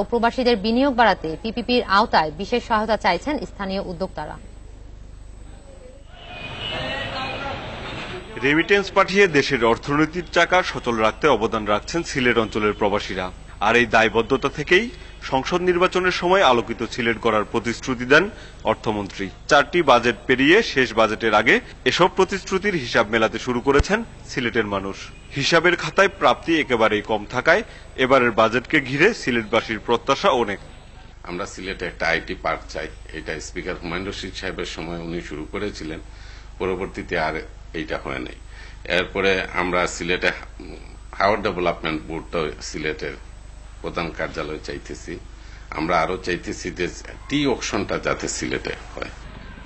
ও প্রবাসীদের বিনিয়োগ বাড়াতে পিপিপির আওতায় বিশেষ সহায়তা চাইছেন স্থানীয় উদ্যোক্তারা। রেমিটেন্স পাঠিয়ে দেশের অর্থনৈতিক চাকা সচল রাখতে অবদান রাখছেন সিলেট অঞ্চলের প্রবাসীরা। আর এই দায়বদ্ধতা থেকেই সংসদ নির্বাচনের সময় আলোকিত সিলেট করার প্রতিশ্রুতি দেন অর্থমন্ত্রী। চারটি বাজেট পেরিয়ে শেষ বাজেটের আগে এসব প্রতিশ্রুতির হিসাব মেলাতে শুরু করেছেন সিলেটের মানুষ। হিসাবের খাতায় প্রাপ্তি একেবারেই কম থাকায় এবারের বাজেটকে ঘিরে সিলেটবাসীর প্রত্যাশা অনেক। আমরা সিলেটে একটা আইটি পার্ক চাই। এটা স্পিকার হুমায়ুন রশিদ সাহেবের সময় উনি শুরু করেছিলেন। পরবর্তীতে আর এইটা হয় নাই। এরপরে আমরা সিলেটে হাওয়ার ডেভেলপমেন্ট বোর্ডটা সিলেটের প্রধান কার্যালয় চাইতেছি। আমরা আরও চাইতেছি যে টি অকশনটা যাতে সিলেটে হয়।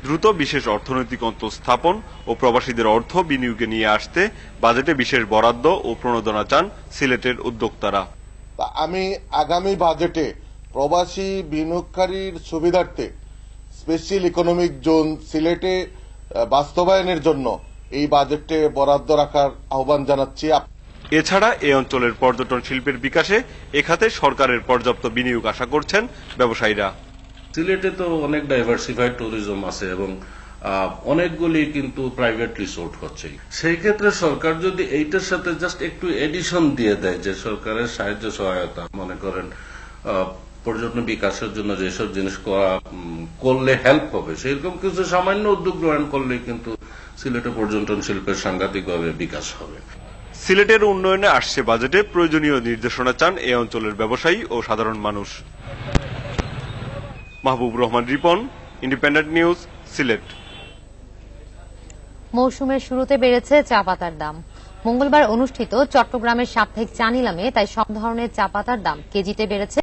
দ্রুত বিশেষ অর্থনৈতিক অন্তর স্থাপন ও প্রবাসীদের অর্থ বিনিয়োগে নিয়ে আসতে বাজেটে বিশেষ বরাদ্দ ও প্রণোদনা চান সিলেটের উদ্যোক্তারা। তা আমি আগামী বাজেটে প্রবাসী বিনিয়োগকারীর সুবিধার্থে স্পেশাল ইকোনমিক জোন সিলেটে আহ, বাস্তবায়নের জন্য এই বাজেটে বরাদ্দ রাখার আহ্বান জানাচ্ছি। এছাড়া এ অঞ্চলের পর্যটন শিল্পের বিকাশে এ খাতে সরকারের পর্যাপ্ত বিনিয়োগ আশা করছেন ব্যবসায়ীরা। সিলেটে তো অনেক ডাইভার্সিফাইড ট্যুরিজম আছে এবং অনেকগুলি কিন্তু প্রাইভেট রিসোর্ট হচ্ছে। সেই ক্ষেত্রে সরকার যদি এইটার সাথে জাস্ট একটু এডিশন দিয়ে দেয়, যে সরকারের সাহায্য সহায়তা, মনে করেন পর্যটন বিকাশের জন্য যেসব জিনিস করা করলে হেল্প হবে, সেরকম কিছু সামান্য উদ্যোগ গ্রহণ করলে কিন্তু সিলেটে পর্যটন শিল্পের সাংঘাতিকভাবে বিকাশ হবে। সিলেটের উন্নয়নে আসছে বাজেটে প্রয়োজনীয় নির্দেশনা চান এ অঞ্চলের ব্যবসায়ী ও সাধারণ মানুষ। Mahbub Rahman, Ripon, Independent News, Sylhet. মৌসুমের শুরুতে বেড়েছে চা পাতার দাম। মঙ্গলবার অনুষ্ঠিত চট্টগ্রামের সাপ্তাহিক চা নিলামে তাই সব ধরনের চা পাতার দাম কেজিতে বেড়েছে